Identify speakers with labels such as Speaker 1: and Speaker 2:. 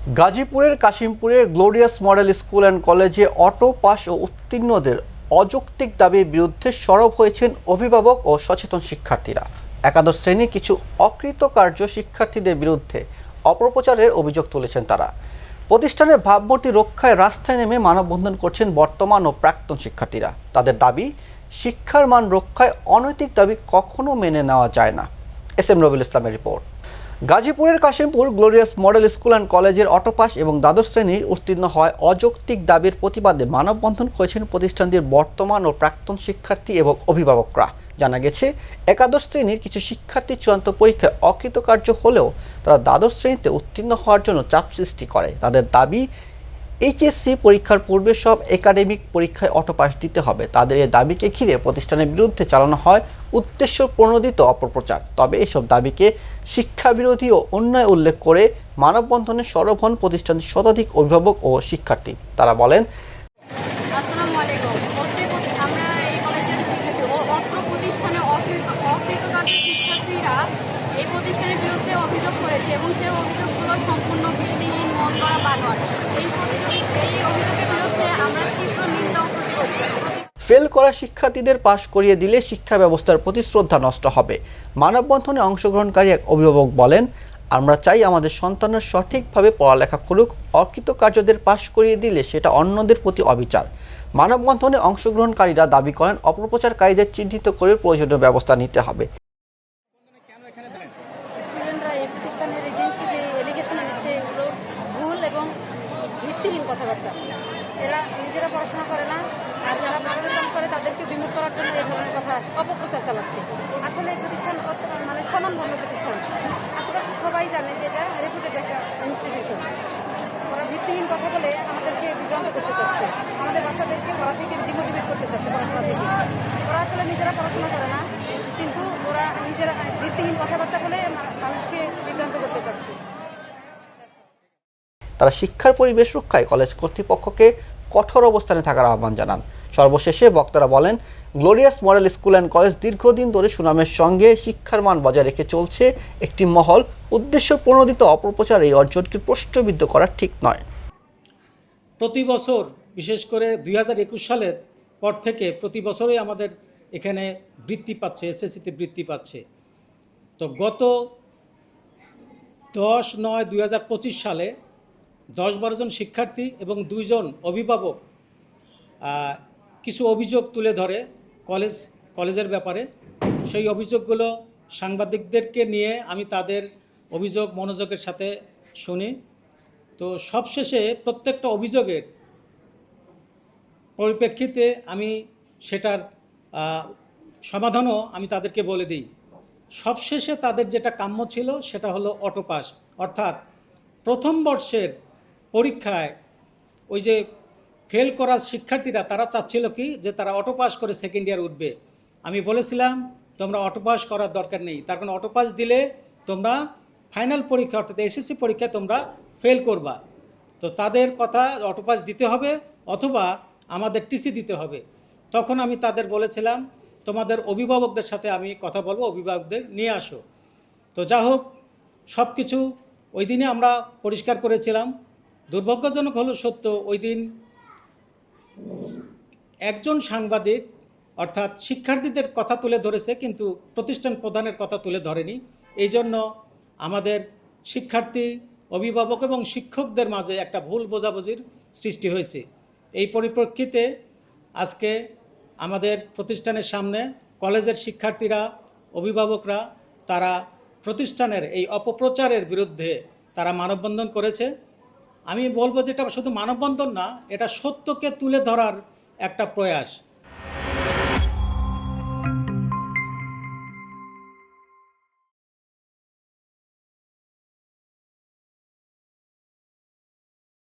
Speaker 1: গাজীপুরের কাশিমপুরে glorious model school and কলেজে অটো পাস ও উত্তীর্ণদের অযৌক্তিক দাবির বিরুদ্ধে সরব হয়েছেন অভিভাবক ও সচেতন শিক্ষার্থীরা। একাদশ শ্রেণির কিছু অকৃতকার্য শিক্ষার্থীদের বিরুদ্ধে অপপ্রচারের অভিযোগ তুলেছেন তারা। প্রতিষ্ঠানের ভাবমূর্তি রক্ষায় রাস্তায় নেমে মানববন্ধন করছেন বর্তমান ও প্রাক্তন শিক্ষার্থীরা। তাদের দাবি, শিক্ষার মান রক্ষায় অনৈতিক দাবি কখনো মেনে নেওয়া যায় না। এস এম রবিউল ইসলামের রিপোর্ট। গাজীপুরের Kashimpur glorious model school and কলেজের অটোপাস এবং দ্বাদশ শ্রেণির উত্তীর্ণ হয় অযৌক্তিক দাবির প্রতিবাদে মানববন্ধন করেছেন প্রতিষ্ঠানটির বর্তমান ও প্রাক্তন শিক্ষার্থী এবং অভিভাবকরা। জানা গেছে, একাদশ শ্রেণির কিছু শিক্ষার্থী চূড়ান্ত পরীক্ষায় অকৃতকার্য হলেও তারা দ্বাদশ শ্রেণীতে উত্তীর্ণ হওয়ার জন্য চাপ সৃষ্টি করে। তাদের দাবি এইচএসসি পরীক্ষার পূর্বে সব একাডেমিক পরীক্ষায় অটোপাস দিতে হবে। তাদের এই দাবিকে ঘিরে প্রতিষ্ঠানের বিরুদ্ধে চালানো হয় উদ্দেশ্য প্রণোদিত অপপ্রচার। তবে এসব দাবিকে শিক্ষা বিরোধী ও অন্যায় উল্লেখ করে মানববন্ধনে সরব হন প্রতিষ্ঠানটির শতাধিক অভিভাবক ও শিক্ষার্থী। তারা বলেন
Speaker 2: প্রতিষ্ঠানের এই প্রতিষ্ঠানের বিরুদ্ধে অভিযোগ করেছে এবং সেই অভিযোগগুলো সম্পূর্ণ ভিত্তিহীন মন করা বানোয়ার
Speaker 1: ফেল করা শিক্ষার্থীদের পাশ করিয়ে দিলে শিক্ষা ব্যবস্থার প্রতি শ্রদ্ধা নষ্ট হবে। মানববন্ধনে অংশগ্রহণকারী এক অভিভাবক বলেন, আমরা চাই আমাদের সন্তানরা সঠিকভাবে পড়ালেখা করুক, অকৃতকার্যদের পাশ করিয়ে দিলে সেটা অন্যদের প্রতি অবিচার। মানববন্ধনে অংশগ্রহণকারীরা দাবি করেন, অপপ্রচারকারীদের চিহ্নিত করে প্রয়োজনীয় ব্যবস্থা নিতে হবে।
Speaker 2: এরা নিজেরা পড়াশোনা করে না আর যারা পড়াশোনা করে তাদেরকে বিমুখ করার জন্য এই ধরনের কথা অপপ্রচার চালাচ্ছে। আসলে এই প্রতিষ্ঠান কত- মানে স্বনামধন্য প্রতিষ্ঠান। আশেপাশে সবাই জানে যে এটা রেপুটেড একটা ইনস্টিটিউশন ওরা ভিত্তিহীন কথা বলে আমাদেরকে বিভ্রান্ত করতে চাচ্ছে। আমাদের বাচ্চাদেরকে পড়া থেকে ডিমোটিভেট করতে চাচ্ছে পড়াশোনা থেকে। ওরা আসলে নিজেরা পড়াশোনা করে না, কিন্তু ওরা নিজেরা ভিত্তিহীন কথাবার্তা বলে মানুষকে বিভ্রান্ত করতে চাচ্ছে।
Speaker 1: তারা শিক্ষার পরিবেশ রক্ষায় কলেজ কর্তৃপক্ষকে কঠোর অবস্থানে থাকার আহ্বান জানান। সর্বশেষে বক্তারা বলেন, glorious model school and college দীর্ঘদিন ধরে সুনামের সঙ্গে শিক্ষার মান বজায় রেখে চলছে। একটি মহল উদ্দেশ্য প্রণোদিত অপপ্রচার এই অর্জনকে প্রশ্নবিদ্ধ করা ঠিক নয়।
Speaker 3: প্রতি বছর, বিশেষ করে দুই হাজার একুশ সালের পর থেকে প্রতি বছরই আমাদের এখানে বৃত্তি পাচ্ছে এসএসসিতে বৃত্তি পাচ্ছে। তো গত দশ নয় দুই সালে দশ বারো জন শিক্ষার্থী এবং দুইজন অভিভাবক কিছু অভিযোগ তুলে ধরে কলেজ, কলেজের ব্যাপারে। সেই অভিযোগগুলো সাংবাদিকদেরকে নিয়ে আমি তাদের অভিযোগ, মনোযোগের সাথে শুনি। তো সবশেষে প্রত্যেকটা অভিযোগের পরিপ্রেক্ষিতে আমি সেটার সমাধানও আমি তাদেরকে বলে দিই। সবশেষে তাদের যেটা কাম্য ছিল সেটা হলো অটোপাস। অর্থাৎ প্রথম বর্ষের পরীক্ষায় ওই যে ফেল করা শিক্ষার্থীরা, তারা চাচ্ছিল কি যে তারা অটো পাস করে সেকেন্ড ইয়ার উঠবে। আমি বলেছিলাম, তোমরা অটো পাস করার দরকার নেই। তার কারণ অটো পাস দিলে তোমরা ফাইনাল পরীক্ষা, অর্থাৎ এসএসসি পরীক্ষায় তোমরা ফেল করবা। তো তাদের কথা অটো পাস দিতে হবে অথবা আমাদের টিসি দিতে হবে। তখন আমি তাদের বলেছিলাম, তোমাদের অভিভাবকদের সাথে আমি কথা বলব, অভিভাবকদের নিয়ে আসো। তো যা হোক সব কিছু ওই দিনে আমরা পরিষ্কার করেছিলাম। দুর্ভাগ্যজনক হলো সত্য, ওই দিন একজন সাংবাদিক, অর্থাৎ শিক্ষার্থীদের কথা তুলে ধরেছে, কিন্তু প্রতিষ্ঠান প্রধানের কথা তুলে ধরেনি। এই জন্য আমাদের শিক্ষার্থী, অভিভাবক এবং শিক্ষকদের মাঝে একটা ভুল বোঝাবুঝির সৃষ্টি হয়েছে। এই পরিপ্রেক্ষিতে আজকে আমাদের প্রতিষ্ঠানের সামনে কলেজের শিক্ষার্থীরা, অভিভাবকরা, তারা প্রতিষ্ঠানের এই অপপ্রচারের বিরুদ্ধে তারা মানববন্ধন করেছে। আমি বলব যেটা শুধু মানববন্ধন না এটা সত্যকে তুলে ধরার একটা প্রয়াস।